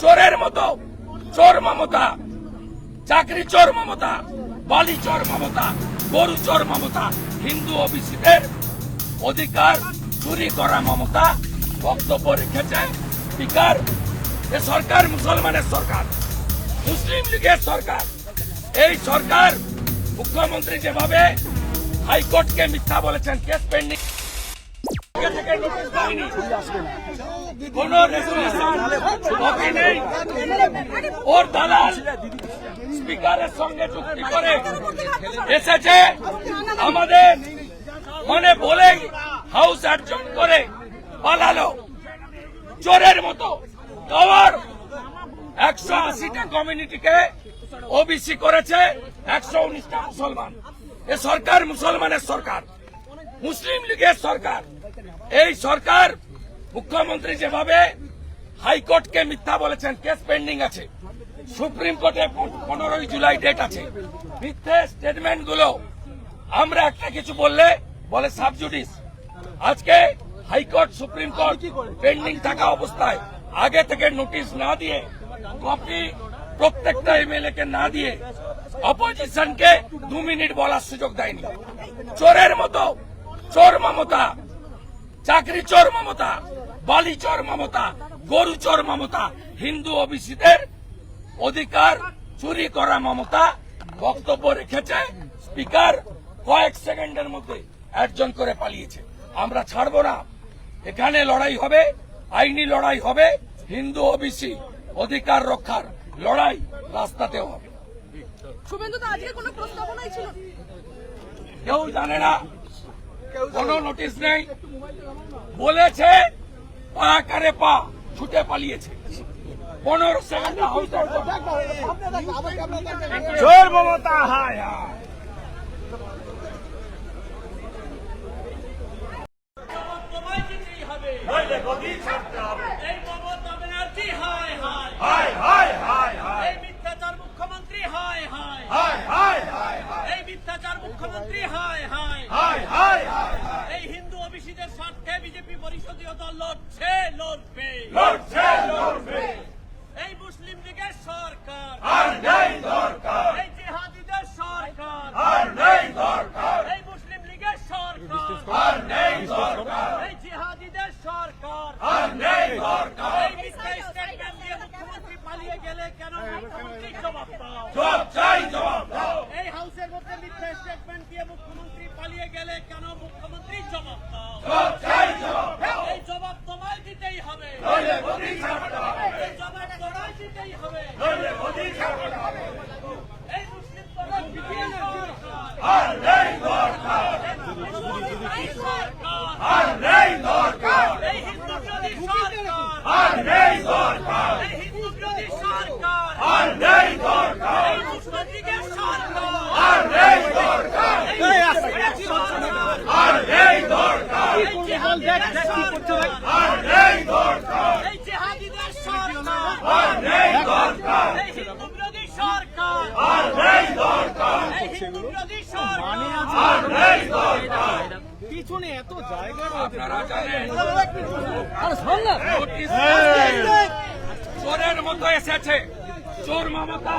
চোরের মতো। চোর মমতা। চাকরি চোর মমতা। বালি চোর মমতা। গরু চোর মমতা। হিন্দু ওবিসিদের অধিকার চুরি করা মমতা। বক্তব্য রেখেছে স্পিকার। এ সরকার মুসলমানের সরকার। মুসলিম লীগের সরকার। এই সরকার মুখ্যমন্ত্রী যেভাবে হাইকোর্টকে মিথ্যা বলেছেন, কেস পেন্ডিং। এসেছে। আমাদের মানে বলেই হাউস অ্যাডজন করে পালালো। চোরের মতো কভার একশো আশিটা কমিউনিটিকে ওবিসি করেছে, একশো উনিশটা মুসলমান। এ সরকার মুসলমানের সরকার, মুসলিম লীগের সরকার। এই সরকার মুখ্যমন্ত্রী যেভাবে হাইকোর্টকে মিথ্যা বলেছেন কেস পেন্ডিং আছে সুপ্রিম কোর্টে পনেরোই জুলাই ডেট আছে মিথ্যে স্টেটমেন্টগুলো আমরা একটা কিছু বললে বলে সাবজুডিস আজকে হাইকোর্ট সুপ্রিম কোর্ট পেন্ডিং থাকা অবস্থায় আগে থেকে নোটিশ না দিয়ে কপি প্রত্যেকটা এমএলএ কে না দিয়ে অপোজিশনকে দু মিনিট বলার সুযোগ দেয়নি। চোরের মতো চোর মমতা চাকরি চোর মমতা বালি চোর মমতা গরু চোর মমতা হিন্দু ওবিসিদের অধিকার চুরি করা মমতা বক্তব্য রেখেছে স্পিকার কয়েক সেকেন্ডের মধ্যে একজন করে পালিয়েছে। আমরা ছাড়বো না। এখানে লড়াই হবে আইনি লড়াই হবে হিন্দু ওবিসি অধিকার রক্ষার লড়াই রাস্তাতেও হবে। কেউ জানে না কোনো নোটিশ নেই। বলেছে পা কারে পা ছুটে পালিয়েছে। পনেরো সেকেন্ড মমতা হায় হায়। মুখ্যমন্ত্রী হায় হায়। এই মিথ্যাচার মুখ্যমন্ত্রী হায় হায় হায় এই হিন্দু ওবিসিদের স্বার্থে বিজেপি পরিষদীয় দল লড়ছে লড়বে। লড়ছে লড়বে এই মুসলিম লীগের সরকার। আর নেই দরকার। এই জিহাদিদের সরকার। আর নেই দরকার। এই মুসলিম লীগের সরকার। আর নেই দরকার। এই জিহাদিদের সরকার। আর নেই দরকার। এই মিথ্যা স্টেটমেন্ট দিয়ে মুখ্যমন্ত্রী পালিয়ে গেলে কেন মুখ্যমন্ত্রী জবাব দাও? জবাব চাই জবাব দাও। এই হাউসের মধ্যে মিথ্যা স্টেটমেন্ট দিয়ে মুখ্যমন্ত্রী পালিয়ে গেলে কেন মুখ্যমন্ত্রী জবাব দাও জবাব চাই জবাব দাও এই জবাব তোমায় দিতেই হবে নইলে গদি ছাড়তে হবে এই জবাব তোমায় দিতেই হবে নইলে গদি ছাড়তে হবে এই মুসলিম পরিষদীয় সরকার আর নেই দরকার। আর নেই দরকার এই হিন্দু বিরোধী সরকার আর নেই দরকার এই হিন্দু বিরোধী সরকার আর নেই দরকার এই মুসলিম লীগের সরকার আর নেই দরকার এই মুসলিমের সরকার আর নেই দরকার এই জিহাদিদের সরকার আর নেই দরকার এই জিহাদিদের সরকার আর নেই দরকার এই হিন্দু বিরোধী সরকার আর নেই নেই দরকার আপনারা জানেন। নোটিশ চোরের মতো এসেছে। চোর মমতা।